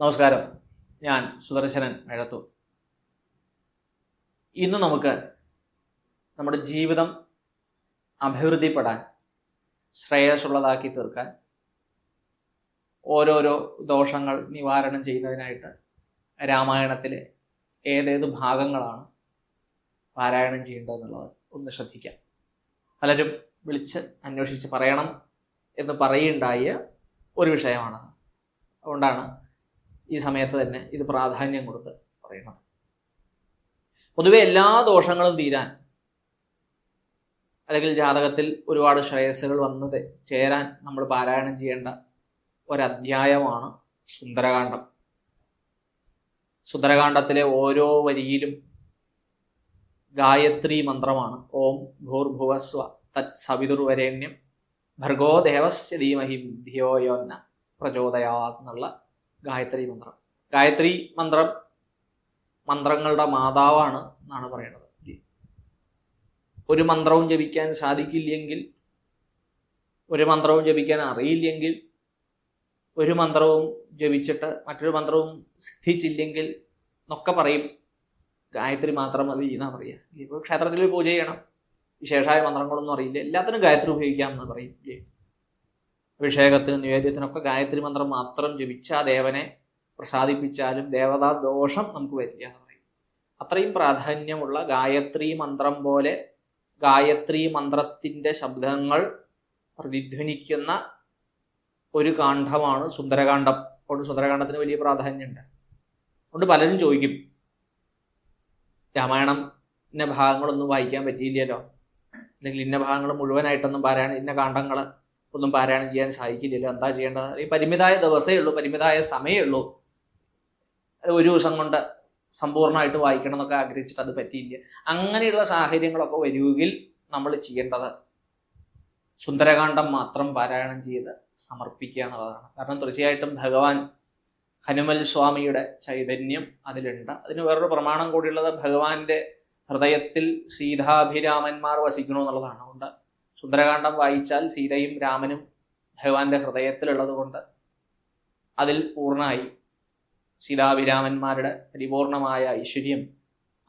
നമസ്കാരം. ഞാൻ സുദർശനൻ എഴത്തു ഇന്ന് നമുക്ക് നമ്മുടെ ജീവിതം അഭിവൃദ്ധിപ്പെടാൻ ശ്രേയസ്സുള്ളതാക്കി തീർക്കാൻ ഓരോരോ ദോഷങ്ങൾ നിവാരണം ചെയ്യുന്നതിനായിട്ട് രാമായണത്തിലെ ഏതേത് ഭാഗങ്ങളാണ് പാരായണം ചെയ്യേണ്ടതെന്നുള്ളത് ഒന്ന് ശ്രദ്ധിക്കാം. പലരും വിളിച്ച് അന്വേഷിച്ച് പറയണം എന്ന് പറയുണ്ടായ ഒരു വിഷയമാണത്. അതുകൊണ്ടാണ് ഈ സമയത്ത് തന്നെ ഇത് പ്രാധാന്യം കൊടുത്ത് പറയണം പൊതുവെ എല്ലാ ദോഷങ്ങളും തീരാൻ അല്ലെങ്കിൽ ജാതകത്തിൽ ഒരുപാട് ശ്രേയസ്സുകൾ വന്നത് ചേരാൻ നമ്മൾ പാരായണം ചെയ്യേണ്ട ഒരധ്യായമാണ് സുന്ദരകാന്ഡം. സുന്ദരകാന്ഡത്തിലെ ഓരോ വരിയിലും ഗായത്രി മന്ത്രമാണ്. ഓം ഭൂർഭുവസ്വ തത് സവിതുർവരേണ്യം ഭർഗോ ദേവസ്യ ധീമഹിം ധിയോയോന്ന പ്രചോദയാ എന്നുള്ള ഗായത്രി മന്ത്രം. ഗായത്രി മന്ത്രം മന്ത്രങ്ങളുടെ മാതാവാണ് എന്നാണ് പറയുന്നത് ഒരു മന്ത്രവും ജപിക്കാൻ സാധിക്കില്ലെങ്കിൽ ഒരു മന്ത്രവും ജപിക്കാൻ അറിയില്ലെങ്കിൽ ഒരു മന്ത്രവും ജപിച്ചിട്ട് മറ്റൊരു മന്ത്രവും സിദ്ധിച്ചില്ലെങ്കിൽ എന്നൊക്കെ പറയും. ഗായത്രി മാത്രം മതി എന്നാ പറയുക ഇപ്പോൾ ക്ഷേത്രത്തിൽ പൂജ ചെയ്യണം. വിശേഷമായ മന്ത്രങ്ങളൊന്നും അറിയില്ല. എല്ലാത്തിനും ഗായത്രി ഉപയോഗിക്കാം എന്ന് പറയും. അഭിഷേകത്തിനും നിവേദ്യത്തിനൊക്കെ ഗായത്രി മന്ത്രം മാത്രം ജപിച്ച ദേവനെ പ്രസാദിപ്പിച്ചാലും ദേവതാ ദോഷം നമുക്ക് വരില്ല എന്ന് പറയും. അത്രയും പ്രാധാന്യമുള്ള ഗായത്രി മന്ത്രം പോലെ ഗായത്രി മന്ത്രത്തിന്റെ ശബ്ദങ്ങൾ പ്രതിധ്വനിക്കുന്ന ഒരു കാണ്ഡമാണ് സുന്ദരകാന്ഡം. അതുകൊണ്ട് സുന്ദരകാന്ഡത്തിന് വലിയ പ്രാധാന്യമുണ്ട്. അതുകൊണ്ട് പലരും ചോദിക്കും രാമായണം ഇന്ന ഭാഗങ്ങളൊന്നും വായിക്കാൻ പറ്റിയില്ലല്ലോ? അല്ലെങ്കിൽ ഇന്ന ഭാഗങ്ങൾ മുഴുവനായിട്ടൊന്നും പറയാൻ ഇന്ന കാണ്ഡങ്ങൾ ഒന്നും പാരായണം ചെയ്യാൻ സാധിക്കില്ല എന്താ ചെയ്യേണ്ടത്? ഈ പരിമിതമായ ദിവസമേ ഉള്ളൂ പരിമിതമായ സമയമേ ഉള്ളൂ. ഒരു ദിവസം കൊണ്ട് സമ്പൂർണമായിട്ട് വായിക്കണം എന്നൊക്കെ ആഗ്രഹിച്ചിട്ട് അത് പറ്റിയില്ല. അങ്ങനെയുള്ള സാഹചര്യങ്ങളൊക്കെ വരുമെങ്കിൽ നമ്മൾ ചെയ്യേണ്ടത് സുന്ദരകാന്ഡം മാത്രം പാരായണം ചെയ്ത് സമർപ്പിക്കുക എന്നുള്ളതാണ്. കാരണം തീർച്ചയായിട്ടും ഭഗവാൻ ഹനുമൽ സ്വാമിയുടെ ചൈതന്യം അതിലുണ്ട്. അതിന് വേറൊരു പ്രമാണം കൂടിയുള്ളത് ഭഗവാന്റെ ഹൃദയത്തിൽ സീതാഭിരാമന്മാർ വസിക്കണോ എന്നുള്ളതാണ്. അതുകൊണ്ട് സുന്ദരകാന്ഡം വായിച്ചാൽ സീതയും രാമനും ഭഗവാന്റെ ഹൃദയത്തിലുള്ളത് കൊണ്ട് അതിൽ പൂർണമായി സീതാഭിരാമന്മാരുടെ പരിപൂർണമായ ഐശ്വര്യം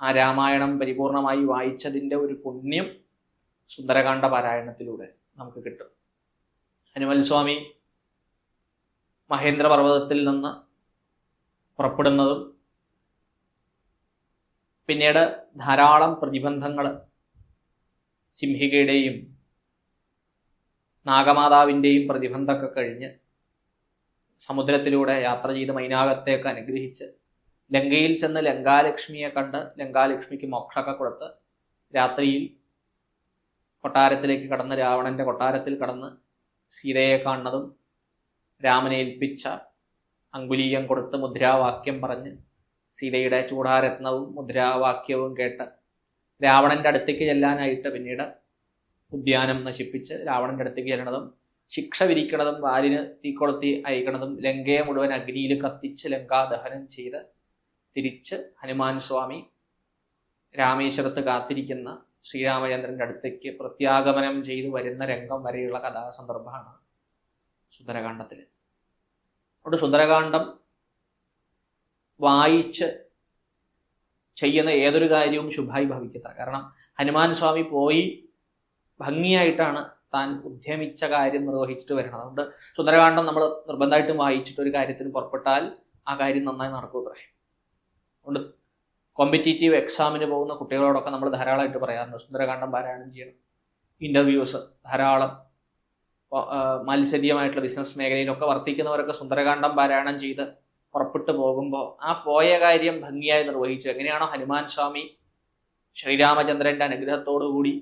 ആ രാമായണം പരിപൂർണമായി വായിച്ചതിന്റെ ഒരു പുണ്യം സുന്ദരകാന്ഡ പാരായണത്തിലൂടെ നമുക്ക് കിട്ടും. ഹനുമൽ സ്വാമി മഹേന്ദ്രപർവതത്തിൽ നിന്ന് പുറപ്പെടുന്നതും പിന്നീട് ധാരാളം പ്രതിബന്ധങ്ങൾ സിംഹികയുടെയും നാഗമാതാവിന്റെയും പ്രതിബന്ധമൊക്കെ കഴിഞ്ഞ് സമുദ്രത്തിലൂടെ യാത്ര ചെയ്ത് മൈനാകത്തേക്ക് അനുഗ്രഹിച്ച് ലങ്കയിൽ ചെന്ന് ലങ്കാലക്ഷ്മിയെ കണ്ട് ലങ്കാലക്ഷ്മിക്ക് മോക്ഷമൊക്കെ കൊടുത്ത് രാത്രിയിൽ കൊട്ടാരത്തിലേക്ക് കടന്ന് രാവണന്റെ കൊട്ടാരത്തിൽ കടന്ന് സീതയെ കാണുന്നതും രാമനെ ഏൽപ്പിച്ച അങ്കുലീയം കൊടുത്ത് മുദ്രാവാക്യം പറഞ്ഞ് സീതയുടെ ചൂടാരത്നവും മുദ്രാവാക്യവും കേട്ട് രാവണന്റെ അടുത്തേക്ക് ചെല്ലാനായിട്ട് പിന്നീട് ഉദ്യാനം നശിപ്പിച്ച് രാവണന്റെ അടുത്തേക്ക് ചെല്ലണതും ശിക്ഷ വിധിക്കണതും വാലിന് തീക്കൊളുത്തി അയക്കണതും ലങ്കയെ മുഴുവൻ അഗ്നിയിൽ കത്തിച്ച് ലങ്കാദഹനം ചെയ്ത് തിരിച്ച് ഹനുമാൻ സ്വാമി രാമേശ്വരത്ത് കാത്തിരിക്കുന്ന ശ്രീരാമചന്ദ്രന്റെ അടുത്തേക്ക് പ്രത്യാഗമനം ചെയ്തു വരുന്ന രംഗം വരെയുള്ള കഥാസന്ദർഭമാണ് സുന്ദരകാന്ഡത്തിൽ അതുകൊണ്ട് സുന്ദരകാന്ഡം വായിച്ച് ചെയ്യുന്ന ഏതൊരു കാര്യവും ശുഭായി ഭവിക്കത്ത. കാരണം ഹനുമാൻ സ്വാമി പോയി ഭംഗിയായിട്ടാണ് താൻ ഉദ്യമിച്ച കാര്യം നിർവഹിച്ചിട്ട് വരുന്നത്. അതുകൊണ്ട് സുന്ദരകാന്ഡം നമ്മൾ നിർബന്ധമായിട്ടും വായിച്ചിട്ട് ഒരു കാര്യത്തിന് പുറപ്പെട്ടാൽ ആ കാര്യം നന്നായി നടക്കൂത്രേ അതുകൊണ്ട് കോമ്പറ്റേറ്റീവ് എക്സാമിന് പോകുന്ന കുട്ടികളോടൊക്കെ നമ്മൾ ധാരാളമായിട്ട് പറയാറുണ്ട്. സുന്ദരകാന്ഡം പാരായണം ചെയ്യണം. ഇന്റർവ്യൂസ് ധാരാളം മത്സരീയമായിട്ടുള്ള ബിസിനസ് മേഖലയിലൊക്കെ വർത്തിക്കുന്നവരൊക്കെ സുന്ദരകാന്ഡം പാരായണം ചെയ്ത് പുറപ്പെട്ടു പോകുമ്പോൾ ആ പോയ കാര്യം ഭംഗിയായി നിർവഹിച്ചു. എങ്ങനെയാണോ ഹനുമാൻ സ്വാമി ശ്രീരാമചന്ദ്രന്റെ അനുഗ്രഹത്തോടുകൂടി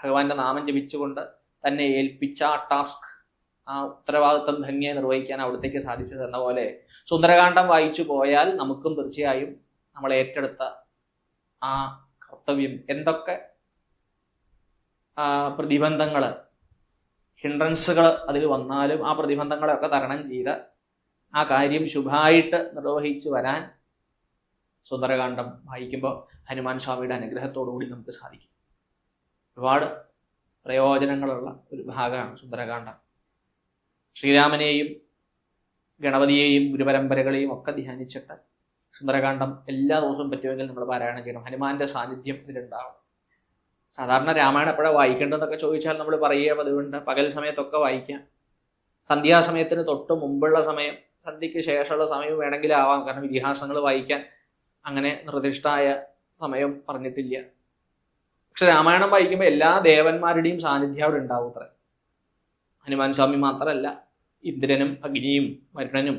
ഭഗവാന്റെ നാമം ജപിച്ചുകൊണ്ട് തന്നെ ഏൽപ്പിച്ച ആ ടാസ്ക് ആ ഉത്തരവാദിത്വം ഭംഗിയായി നിർവഹിക്കാൻ അവിടത്തേക്ക് സാധിച്ചത് എന്ന പോലെ സുന്ദരകാന്ഡം വായിച്ചു പോയാൽ നമുക്കും തീർച്ചയായും നമ്മൾ ഏറ്റെടുത്ത ആ കർത്തവ്യം എന്തൊക്കെ പ്രതിബന്ധങ്ങൾ ഹിൻഡ്രൻസുകൾ അതിൽ വന്നാലും ആ പ്രതിബന്ധങ്ങളെയൊക്കെ തരണം ചെയ്ത് ആ കാര്യം ശുഭമായിട്ട് നിർവഹിച്ചു വരാൻ സുന്ദരകാന്ഡം വായിക്കുമ്പോൾ ഹനുമാൻ സ്വാമിയുടെ അനുഗ്രഹത്തോടുകൂടി നമുക്ക് സാധിക്കും. ഒരുപാട് പ്രയോജനങ്ങളുള്ള ഒരു ഭാഗമാണ് സുന്ദരകാന്ഡം. ശ്രീരാമനെയും ഗണപതിയെയും ഗുരുപരമ്പരകളെയും ഒക്കെ ധ്യാനിച്ചിട്ട് സുന്ദരകാന്ഡം എല്ലാ ദിവസവും പറ്റുമെങ്കിൽ നമ്മൾ പാരായണം ചെയ്യണം. ഹനുമാന്റെ സാന്നിധ്യം ഇതിലുണ്ടാവണം സാധാരണ രാമായണം എപ്പോഴാണ് വായിക്കേണ്ടതെന്നൊക്കെ ചോദിച്ചാൽ നമ്മൾ പറയുക പതിവുണ്ട്. പകൽ സമയത്തൊക്കെ വായിക്കാം സന്ധ്യാസമയത്തിന് തൊട്ട് മുമ്പുള്ള സമയം സന്ധ്യയ്ക്ക് ശേഷമുള്ള സമയം വേണമെങ്കിലാവാം കാരണം ഇതിഹാസങ്ങൾ വായിക്കാൻ അങ്ങനെ നിർദ്ദിഷ്ടമായ സമയം പറഞ്ഞിട്ടില്ല. പക്ഷെ രാമായണം വായിക്കുമ്പോൾ എല്ലാ ദേവന്മാരുടെയും സാന്നിധ്യം അവിടെ ഉണ്ടാവും അത്ര. ഹനുമാൻ സ്വാമി മാത്രമല്ല ഇന്ദ്രനും അഗ്നിയും വരുണനും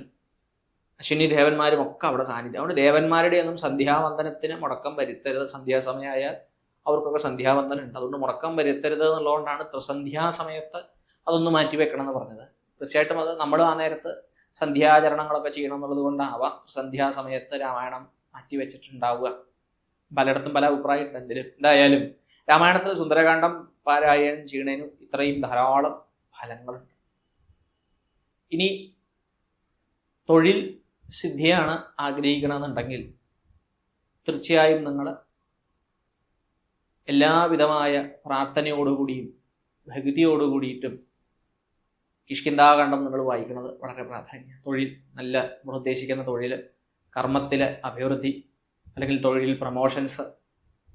അശ്വിനി ദേവന്മാരും ഒക്കെ അവിടെ സാന്നിധ്യം. അവിടെ ദേവന്മാരുടെ ഒന്നും സന്ധ്യാവന്ദനത്തിന് മുടക്കം വരുത്തരുത്. സന്ധ്യാസമയമായാൽ അവർക്കൊക്കെ സന്ധ്യാവന്ദനം ഉണ്ട്. അതുകൊണ്ട് മുടക്കം വരുത്തരുത് എന്നുള്ളതുകൊണ്ടാണ് ത്രിസന്ധ്യാസമയത്ത് അതൊന്ന് മാറ്റി വെക്കണം എന്ന് പറഞ്ഞത്. തീർച്ചയായിട്ടും അത് നമ്മൾ ആ നേരത്ത് സന്ധ്യാചരണങ്ങളൊക്കെ ചെയ്യണം എന്നുള്ളത് കൊണ്ടാവാം സന്ധ്യാസമയത്ത് രാമായണം മാറ്റി വെച്ചിട്ടുണ്ടാവുക. പലയിടത്തും പല അഭിപ്രായമുണ്ട്. എന്തിലും എന്തായാലും രാമായണത്തിൽ സുന്ദരകാന്ഡം പാരായണം ചെയ്യുന്നതിനും ഇത്രയും ധാരാളം ഫലങ്ങളുണ്ട്. ഇനി തൊഴിൽ സിദ്ധിയാണ് ആഗ്രഹിക്കണമെന്നുണ്ടെങ്കിൽ തീർച്ചയായും നിങ്ങൾ എല്ലാവിധമായ പ്രാർത്ഥനയോടുകൂടിയും ഭക്തിയോടുകൂടിയിട്ടും കിഷ്കിന്താകണ്ഠം നിങ്ങൾ വായിക്കുന്നത് വളരെ പ്രാധാന്യം. തൊഴിൽ നല്ല നമ്മൾ ഉദ്ദേശിക്കുന്ന തൊഴിൽ കർമ്മത്തിലെ അഭിവൃദ്ധി അല്ലെങ്കിൽ തൊഴിലിൽ പ്രമോഷൻസ്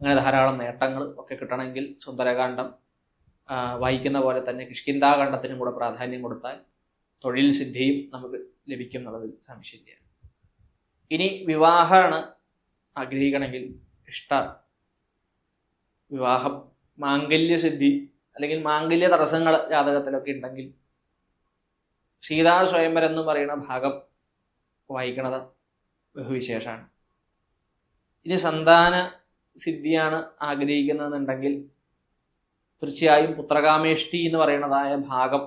അങ്ങനെ ധാരാളം നേട്ടങ്ങൾ ഒക്കെ കിട്ടണമെങ്കിൽ സുന്ദരകാന്ഡം വായിക്കുന്ന പോലെ തന്നെ കിഷ്കിന്താകാന്ഡത്തിനും കൂടെ പ്രാധാന്യം കൊടുത്താൽ തൊഴിൽ സിദ്ധിയും നമുക്ക് ലഭിക്കും എന്നുള്ളതിൽ സംശയമില്ല. ഇനി വിവാഹമാണ് ആഗ്രഹിക്കണമെങ്കിൽ ഇഷ്ട വിവാഹം മാംഗല്യസിദ്ധി അല്ലെങ്കിൽ മാംഗല്യ തടസ്സങ്ങൾ ജാതകത്തിലൊക്കെ ഉണ്ടെങ്കിൽ സീതാ സ്വയംവരം എന്ന് പറയുന്ന ഭാഗം വായിക്കണത് ബഹുവിശേഷമാണ്. ഇനി സന്താന സിദ്ധിയാണ് ആഗ്രഹിക്കുന്നതെന്നുണ്ടെങ്കിൽ തീർച്ചയായും പുത്രകാമേഷ്ടി എന്ന് പറയുന്നതായ ഭാഗം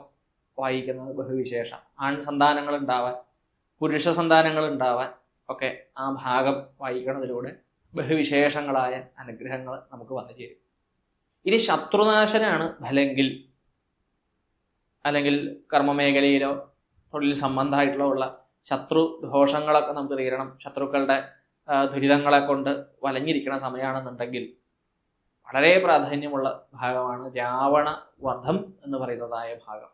വായിക്കുന്നത് ബഹുവിശേഷം. ആൺ സന്താനങ്ങൾ ഉണ്ടാവാൻ പുരുഷ സന്താനങ്ങൾ ഉണ്ടാവാൻ ഒക്കെ ആ ഭാഗം വായിക്കുന്നതിലൂടെ ബഹുവിശേഷങ്ങളായ അനുഗ്രഹങ്ങൾ നമുക്ക് വന്നു ചേരും. ഇനി ശത്രുനാശനാണ് ഫലെങ്കിൽ അല്ലെങ്കിൽ കർമ്മമേഖലയിലോ തൊഴിൽ സംബന്ധമായിട്ടുള്ള ശത്രു ദോഷങ്ങളൊക്കെ നമുക്ക് തീരണം ശത്രുക്കളുടെ ദുരിതങ്ങളെ കൊണ്ട് വലഞ്ഞിരിക്കുന്ന സമയമാണെന്നുണ്ടെങ്കിൽ വളരെ പ്രാധാന്യമുള്ള ഭാഗമാണ് രാവണ വധം എന്ന് പറയുന്നതായ ഭാഗം.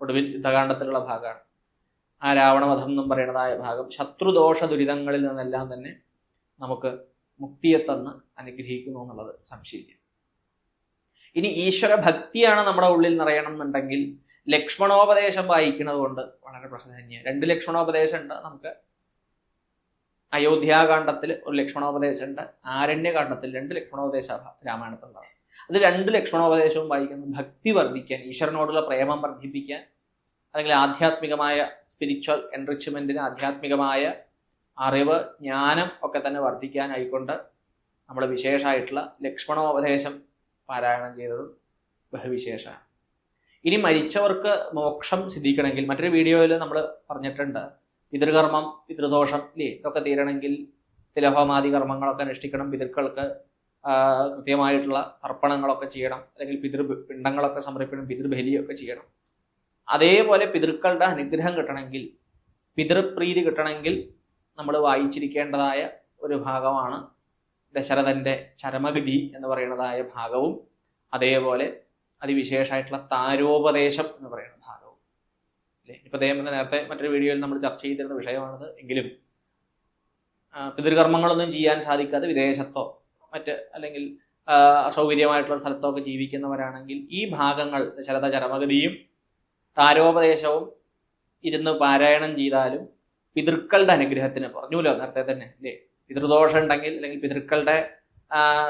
ഒടുവിൽ യുദ്ധകാണ്ഡത്തിലുള്ള ഭാഗമാണ്. ആ രാവണവധം എന്നും പറയുന്നതായ ഭാഗം ശത്രുദോഷ ദുരിതങ്ങളിൽ നിന്നെല്ലാം തന്നെ നമുക്ക് മുക്തിയെ തന്ന് അനുഗ്രഹിക്കുന്നു എന്നുള്ളത് സംശയിക്കും. ഇനി ഈശ്വര ഭക്തിയാണ് നമ്മുടെ ഉള്ളിൽ നിറയണം എന്നുണ്ടെങ്കിൽ ലക്ഷ്മണോപദേശം വായിക്കുന്നത് കൊണ്ട് വളരെ പ്രാധാന്യം. രണ്ട് ലക്ഷ്മണോപദേശം ഉണ്ട് നമുക്ക് അയോധ്യാകാന്ഡത്തിൽ ഒരു ലക്ഷ്മണോപദേശമുണ്ട്. ആരണ്യകാന്ഡത്തിൽ രണ്ട് ലക്ഷ്മണോപദേശ രാമായണത്തിലുണ്ടാവും. അത് രണ്ട് ലക്ഷ്മണോപദേശവും വായിക്കുന്നത് ഭക്തി വർദ്ധിക്കാൻ ഈശ്വരനോടുള്ള പ്രേമം വർദ്ധിപ്പിക്കാൻ അല്ലെങ്കിൽ ആധ്യാത്മികമായ സ്പിരിച്വൽ എൻറിച്ച്മെന്റിന് ആധ്യാത്മികമായ അറിവ് ജ്ഞാനം ഒക്കെ തന്നെ വർദ്ധിക്കാനായിക്കൊണ്ട് നമ്മൾ വിശേഷമായിട്ടുള്ള ലക്ഷ്മണോപദേശം പാരായണം ചെയ്തത് ബഹുവിശേഷമാണ്. ഇനി മരിച്ചവർക്ക് മോക്ഷം സിദ്ധിക്കണമെങ്കിൽ മറ്റൊരു വീഡിയോയിൽ നമ്മൾ പറഞ്ഞിട്ടുണ്ട്. പിതൃകർമ്മം പിതൃദോഷം ഇല്ലേ? ഇതൊക്കെ തീരണമെങ്കിൽ തിലഹോമാദി കർമ്മങ്ങളൊക്കെ അനുഷ്ഠിക്കണം. പിതൃക്കൾക്ക് കൃത്യമായിട്ടുള്ള തർപ്പണങ്ങളൊക്കെ ചെയ്യണം. അല്ലെങ്കിൽ പിതൃ പിണ്ടങ്ങളൊക്കെ സമർപ്പിക്കണം പിതൃബലിയൊക്കെ ചെയ്യണം. അതേപോലെ പിതൃക്കളുടെ അനുഗ്രഹം കിട്ടണമെങ്കിൽ പിതൃപ്രീതി കിട്ടണമെങ്കിൽ നമ്മൾ വായിച്ചിരിക്കേണ്ടതായ ഒരു ഭാഗമാണ് ദശരഥന്റെ ചരമഗതി എന്ന് പറയുന്നതായ ഭാഗവും അതേപോലെ അതിവിശേഷമായിട്ടുള്ള താരോപദേശം എന്ന് പറയുന്ന ഭാഗവും. ഇപ്പൊ അദ്ദേഹം നേരത്തെ മറ്റൊരു വീഡിയോയിൽ നമ്മൾ ചർച്ച ചെയ്തിരുന്ന വിഷയമാണത്. എങ്കിലും പിതൃകർമ്മങ്ങളൊന്നും ചെയ്യാൻ സാധിക്കാതെ വിദേശത്തോ മറ്റ് അല്ലെങ്കിൽ അസൗകര്യമായിട്ടുള്ള സ്ഥലത്തോ ഒക്കെ ജീവിക്കുന്നവരാണെങ്കിൽ ഈ ഭാഗങ്ങൾ ശരത ചരമഗതിയും താരോപദേശവും ഇരുന്ന് പാരായണം ചെയ്താലും പിതൃക്കളുടെ അനുഗ്രഹത്തിന് പറഞ്ഞുല്ലോ നേരത്തെ തന്നെ അല്ലേ പിതൃദോഷം ഉണ്ടെങ്കിൽ അല്ലെങ്കിൽ പിതൃക്കളുടെ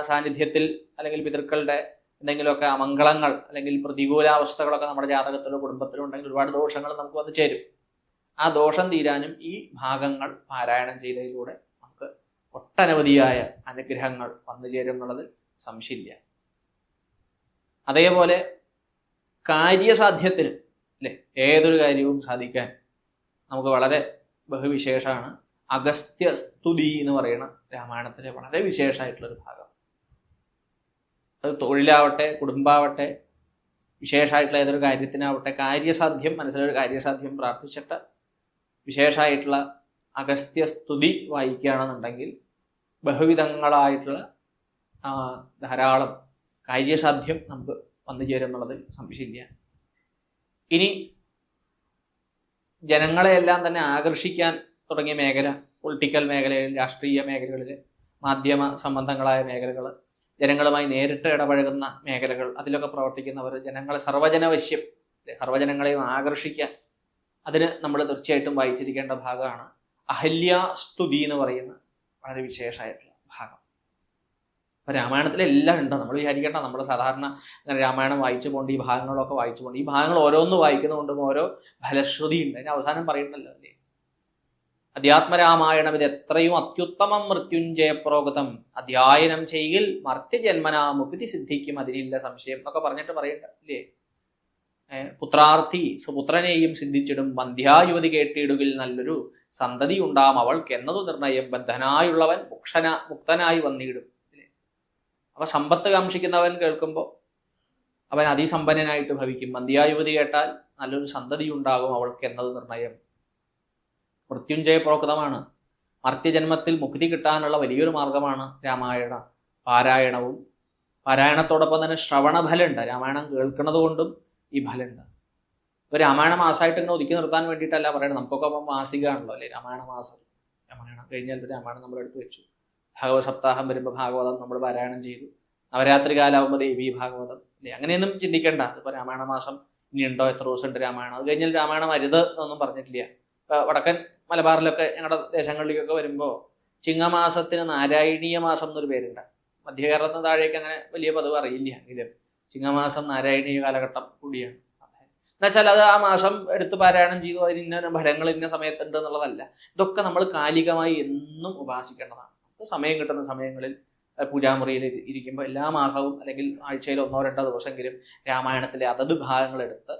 സാന്നിധ്യത്തിൽ അല്ലെങ്കിൽ പിതൃക്കളുടെ എന്തെങ്കിലുമൊക്കെ അമംഗളങ്ങൾ അല്ലെങ്കിൽ പ്രതികൂലാവസ്ഥകളൊക്കെ നമ്മുടെ ജാതകത്തിലോ കുടുംബത്തിലോ ഉണ്ടെങ്കിൽ ഒരുപാട് ദോഷങ്ങൾ നമുക്ക് വന്ന് ചേരും. ആ ദോഷം തീരാനും ഈ ഭാഗങ്ങൾ പാരായണം ചെയ്തതിലൂടെ നമുക്ക് ഒട്ടനവധിയായ അനുഗ്രഹങ്ങൾ വന്നു ചേരും എന്നുള്ളത് സംശയമില്ല. അതേപോലെ കാര്യസാധ്യത്തിന് അല്ലെ ഏതൊരു കാര്യവും സാധിക്കാൻ നമുക്ക് വളരെ ബഹുവിശേഷമാണ്. അഗസ്ത്യ സ്തുതി എന്ന് പറയുന്ന രാമായണത്തിലെ വളരെ വിശേഷമായിട്ടുള്ളൊരു ഭാഗം. അത് തൊഴിലാവട്ടെ കുടുംബാവട്ടെ വിശേഷമായിട്ടുള്ള ഏതൊരു കാര്യത്തിനാവട്ടെ കാര്യസാധ്യം മനസ്സിലൊരു കാര്യസാധ്യം പ്രാർത്ഥിച്ചിട്ട് വിശേഷമായിട്ടുള്ള അഗസ്ത്യ സ്തുതി വായിക്കുകയാണെന്നുണ്ടെങ്കിൽ ബഹുവിധങ്ങളായിട്ടുള്ള ധാരാളം കാര്യസാധ്യം നമുക്ക് വന്നു ചേരും എന്നുള്ളതിൽ സംശയമില്ല. ഇനി ജനങ്ങളെയെല്ലാം തന്നെ ആകർഷിക്കാൻ തുടങ്ങിയ മേഖല പൊളിറ്റിക്കൽ മേഖലയിൽ രാഷ്ട്രീയ മേഖലകളിൽ മാധ്യമ സംബന്ധങ്ങളായ മേഖലകൾ ജനങ്ങളുമായി നേരിട്ട് ഇടപഴകുന്ന മേഖലകൾ അതിലൊക്കെ പ്രവർത്തിക്കുന്നവർ ജനങ്ങളെ സർവജനവശ്യം സർവജനങ്ങളെയും ആകർഷിക്കാൻ അതിന് നമ്മൾ തീർച്ചയായിട്ടും വായിച്ചിരിക്കേണ്ട ഭാഗമാണ് അഹല്യ സ്തുതി എന്ന് പറയുന്ന വളരെ വിശേഷമായിട്ടുള്ള ഭാഗം. അപ്പൊ രാമായണത്തിൽ എല്ലാം ഉണ്ട്. നമ്മൾ വിചാരിക്കേണ്ട നമ്മൾ സാധാരണ രാമായണം വായിച്ചു പോകേണ്ട ഈ ഭാഗങ്ങളൊക്കെ വായിച്ചു പോകേണ്ട ഈ ഭാഗങ്ങൾ ഓരോന്ന് വായിക്കുന്നതുകൊണ്ടും ഓരോ ഫലശ്രുതി ഉണ്ട് അതിന് അവസാനം പറയുന്നല്ലോ അല്ലേ? അധ്യാത്മരാമായണം ഇത് എത്രയും അത്യുത്തമം മൃത്യുഞ്ജയ പ്രോഗതം അധ്യായനം ചെയ്യിൽ മർത്യജന്മനാ മുക്തി സിദ്ധിക്കും അതിനില്ല സംശയം എന്നൊക്കെ പറഞ്ഞിട്ട് പറയണ്ട ഇല്ലേ പുത്രാർത്ഥി സുപുത്രനെയും സിദ്ധിച്ചിടും വന്ധ്യായുവതി കേട്ടിടുകിൽ നല്ലൊരു സന്തതി ഉണ്ടാം അവൾക്ക് എന്നതു നിർണയം ബദ്ധനായുള്ളവൻ മുക്ഷന മുക്തനായി വന്നിടും അപ്പൊ സമ്പത്ത് കാംക്ഷിക്കുന്നവൻ കേൾക്കുമ്പോൾ അവൻ അതിസമ്പന്നനായിട്ട് ഭവിക്കും. വന്ധ്യായുവതി കേട്ടാൽ നല്ലൊരു സന്തതി ഉണ്ടാകും അവൾക്ക് എന്നത് നിർണയം. മൃത്യുഞ്ജയ പ്രോക്തമാണ് മർത്യജന്മത്തിൽ മുക്തി കിട്ടാനുള്ള വലിയൊരു മാർഗമാണ് രാമായണ പാരായണവും. പാരായണത്തോടൊപ്പം തന്നെ ശ്രവണഫലുണ്ട് രാമായണം കേൾക്കുന്നത് കൊണ്ടും ഈ ഫലമുണ്ട്. ഇപ്പൊ രാമായണ മാസമായിട്ട് ഇങ്ങനെ ഒതുക്കി നിർത്താൻ വേണ്ടിയിട്ടല്ല പറയണത് നമുക്കൊക്കെ അപ്പം മാസികയാണല്ലോ അല്ലേ? രാമായണ മാസം. രാമായണം കഴിഞ്ഞാൽ രാമായണം നമ്മൾ എടുത്തു വെച്ചു. ഭാഗവത സപ്താഹം വരുമ്പോൾ ഭാഗവതം നമ്മൾ പാരായണം ചെയ്തു. നവരാത്രി കാലാവുമ്പോൾ ദേവി ഭാഗവതം അല്ലേ? അങ്ങനെയൊന്നും ചിന്തിക്കേണ്ട. ഇപ്പൊ രാമായണ മാസം ഇനി ഉണ്ടോ എത്ര ദിവസം ഉണ്ട് രാമായണം? അത് കഴിഞ്ഞാൽ രാമായണം അരുത് എന്നൊന്നും പറഞ്ഞിട്ടില്ല. വടക്കൻ മലബാറിലൊക്കെ ഞങ്ങളുടെ ദേശങ്ങളിലേക്കൊക്കെ വരുമ്പോൾ ചിങ്ങമാസത്തിന് നാരായണീയ മാസം എന്നൊരു പേരുണ്ട്. മധ്യകേരളത്തിന് താഴേക്ക് അങ്ങനെ വലിയ പദവ് അറിയില്ല എങ്കിലും ചിങ്ങമാസം നാരായണീയ കാലഘട്ടം കൂടിയാണ്. എന്നുവെച്ചാൽ അത് ആ മാസം എടുത്ത് പാരായണം ചെയ്തു അതിന് ഇന്ന ഫലങ്ങൾ ഇന്ന സമയത്തുണ്ട് എന്നുള്ളതല്ല. ഇതൊക്കെ നമ്മൾ കാലികമായി എന്നും ഉപാസിക്കേണ്ടതാണ്. സമയം കിട്ടുന്ന സമയങ്ങളിൽ പൂജാമുറിയിൽ ഇരിക്കുമ്പോൾ എല്ലാ മാസവും അല്ലെങ്കിൽ ആഴ്ചയിൽ ഒന്നോ രണ്ടോ ദിവസമെങ്കിലും രാമായണത്തിലെ അതത് ഭാഗങ്ങൾ എടുത്ത്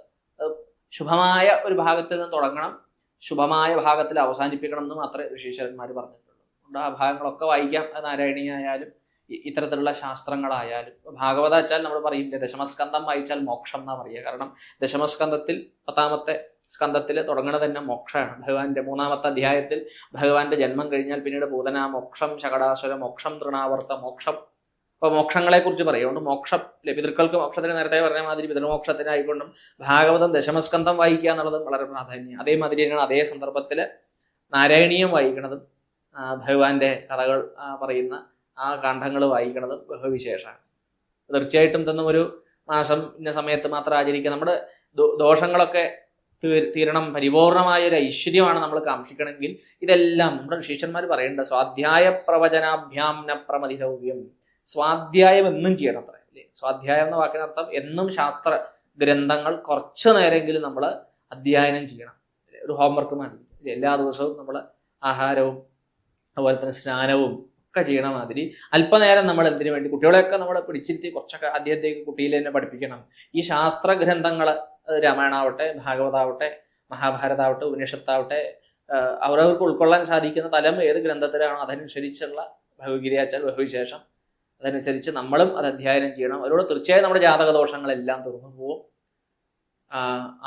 ശുഭമായ ഒരു ഭാഗത്തിൽ നിന്ന് തുടങ്ങണം. ശുഭമായ ഭാഗത്തിൽ അവസാനിപ്പിക്കണം എന്ന് മാത്രമേ ഋഷീശ്വരന്മാർ പറഞ്ഞിട്ടുള്ളൂ. അതുകൊണ്ട് ആ ഭാഗങ്ങളൊക്കെ വായിക്കാം. നാരായണീയായാലും ഇത്തരത്തിലുള്ള ശാസ്ത്രങ്ങളായാലും. ഭാഗവത വെച്ചാൽ നമ്മൾ പറയില്ലേ ദശമസ്കന്ധം വായിച്ചാൽ മോക്ഷം എന്നാ പറയുക. കാരണം ദശമസ്കന്ധത്തിൽ പത്താമത്തെ സ്കന്ധത്തിൽ തുടങ്ങുന്നത് തന്നെ മോക്ഷമാണ്. ഭഗവാന്റെ മൂന്നാമത്തെ അധ്യായത്തിൽ ഭഗവാന്റെ ജന്മം കഴിഞ്ഞാൽ പിന്നീട് പൂതന മോക്ഷം ശകടാസുര മോക്ഷം തൃണാവർത്ത മോക്ഷം അപ്പൊ മോക്ഷങ്ങളെ കുറിച്ച് പറയുന്നുണ്ട് മോക്ഷം പിതൃക്കൾക്ക് മോക്ഷത്തിന് നേരത്തെ പറഞ്ഞ മാതിരി പിതൃമോക്ഷത്തിനായിക്കൊണ്ടും ഭാഗവതം ദശമസ്കന്ധം വായിക്കുക എന്നുള്ളതും വളരെ പ്രാധാന്യം. അതേമാതിരി തന്നെയാണ് അതേ സന്ദർഭത്തിൽ നാരായണീയം വായിക്കുന്നതും ഭഗവാന്റെ കഥകൾ പറയുന്ന ആ കാണ്ഡങ്ങൾ വായിക്കുന്നതും ബഹുവിശേഷമാണ് തീർച്ചയായിട്ടും തന്നും ഒരു മാസം ഇന്ന സമയത്ത് മാത്രം ആചരിക്കുക. നമ്മുടെ ദോഷങ്ങളൊക്കെ തീരണം പരിപൂർണമായ ഒരു ഐശ്വര്യമാണ് നമ്മൾ കാക്ഷിക്കണമെങ്കിൽ ഇതെല്ലാം നമ്മുടെ ശിഷ്യന്മാർ പറയേണ്ട സ്വാധ്യായ പ്രവചനാഭ്യാം പ്രമതി പ്രമതിതവ്യം സ്വാധ്യായം എന്നും ചെയ്യണം അത്ര അല്ലേ? സ്വാധ്യായം എന്ന വാക്കിനർത്ഥം എന്നും ശാസ്ത്ര ഗ്രന്ഥങ്ങൾ കുറച്ചു നേരമെങ്കിലും നമ്മൾ അധ്യയനം ചെയ്യണം. ഒരു ഹോംവർക്ക് മാതിരി. എല്ലാ ദിവസവും നമ്മൾ ആഹാരവും അതുപോലെ തന്നെ സ്നാനവും ഒക്കെ ചെയ്യണ മാതിരി. അല്പനേരം നമ്മൾ എന്തിനു വേണ്ടി കുട്ടികളെയൊക്കെ നമ്മൾ പിടിച്ചിരുത്തി കുറച്ചൊക്കെ അദ്ദേഹത്തേക്ക് കുട്ടിയിൽ തന്നെ പഠിപ്പിക്കണം. ഈ ശാസ്ത്ര ഗ്രന്ഥങ്ങൾ രാമായണാവട്ടെ ഭാഗവതാവട്ടെ മഹാഭാരതാവട്ടെ ഉപനിഷത്താവട്ടെ അവരവർക്ക് ഉൾക്കൊള്ളാൻ സാധിക്കുന്ന തലം ഏത് ഗ്രന്ഥത്തിലാണോ അതനുസരിച്ചുള്ള ഭഗവത്ഗീതയാച്ചാൽ ബഹുവിശേഷം. അതനുസരിച്ച് നമ്മളും അത് അധ്യയനം ചെയ്യണം. അതിലൂടെ തീർച്ചയായും നമ്മുടെ ജാതക ജാതകദോഷങ്ങളെല്ലാം തുറന്നു പോവും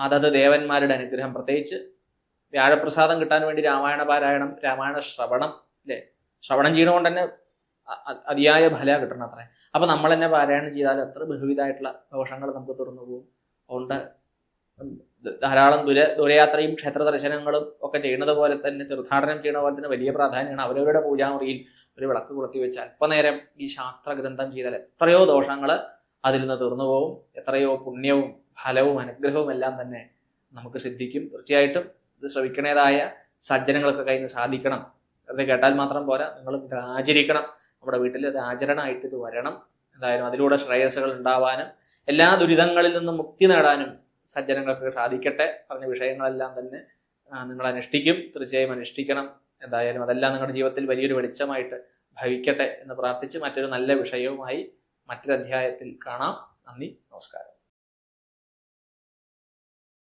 അതത് ദേവന്മാരുടെ അനുഗ്രഹം. പ്രത്യേകിച്ച് വ്യാഴപ്രസാദം കിട്ടാൻ വേണ്ടി രാമായണ പാരായണം രാമായണ ശ്രവണം അല്ലേ ശ്രവണം ചെയ്യണോണ്ട് തന്നെ അതിയായ ഫല കിട്ടണം അത്രേ. അപ്പൊ നമ്മൾ തന്നെ പാരായണം ചെയ്താൽ എത്ര ബഹുവിധമായിട്ടുള്ള ദോഷങ്ങൾ നമുക്ക് തുറന്നു പോകും അതുകൊണ്ട് ധാരാളം ദുര ദൂരയാത്രയും ക്ഷേത്ര ദർശനങ്ങളും ഒക്കെ ചെയ്യുന്നത് പോലെ തന്നെ തീർത്ഥാടനം ചെയ്യുന്ന പോലെ തന്നെ വലിയ പ്രാധാന്യമാണ് അവരവരുടെ പൂജാമുറിയിൽ ഒരു വിളക്ക് കൊളുത്തി വെച്ച് അല്പനേരം ഈ ശാസ്ത്ര ഗ്രന്ഥം ചെയ്താൽ എത്രയോ ദോഷങ്ങൾ അതിൽ നിന്ന് തീർന്നു പോകും. എത്രയോ പുണ്യവും ഫലവും അനുഗ്രഹവും എല്ലാം തന്നെ നമുക്ക് സിദ്ധിക്കും. തീർച്ചയായിട്ടും ഇത് ശ്രവിക്കണേതായ സജ്ജനങ്ങൾക്കൊക്കെ അതിന് സാധിക്കണം. അത് കേട്ടാൽ മാത്രം പോരാ. നിങ്ങളും ഇത് ആചരിക്കണം. നമ്മുടെ വീട്ടിൽ അത് ആചരണമായിട്ട് ഇത് വരണം. എന്തായാലും അതിലൂടെ ശ്രേയസ്സുകൾ ഉണ്ടാവാനും എല്ലാ ദുരിതങ്ങളിൽ നിന്നും മുക്തി നേടാനും സജ്ജനങ്ങൾക്ക് സാധിക്കട്ടെ പറഞ്ഞ വിഷയങ്ങളെല്ലാം തന്നെ നിങ്ങൾ അനുഷ്ഠിക്കും. തീർച്ചയായും അനുഷ്ഠിക്കണം. എന്തായാലും അതെല്ലാം നിങ്ങളുടെ ജീവിതത്തിൽ വലിയൊരു വെളിച്ചമായിട്ട് ഭവിക്കട്ടെ എന്ന് പ്രാർത്ഥിച്ച് മറ്റൊരു നല്ല വിഷയവുമായി മറ്റൊരു അധ്യായത്തിൽ കാണാം. നന്ദി. നമസ്കാരം.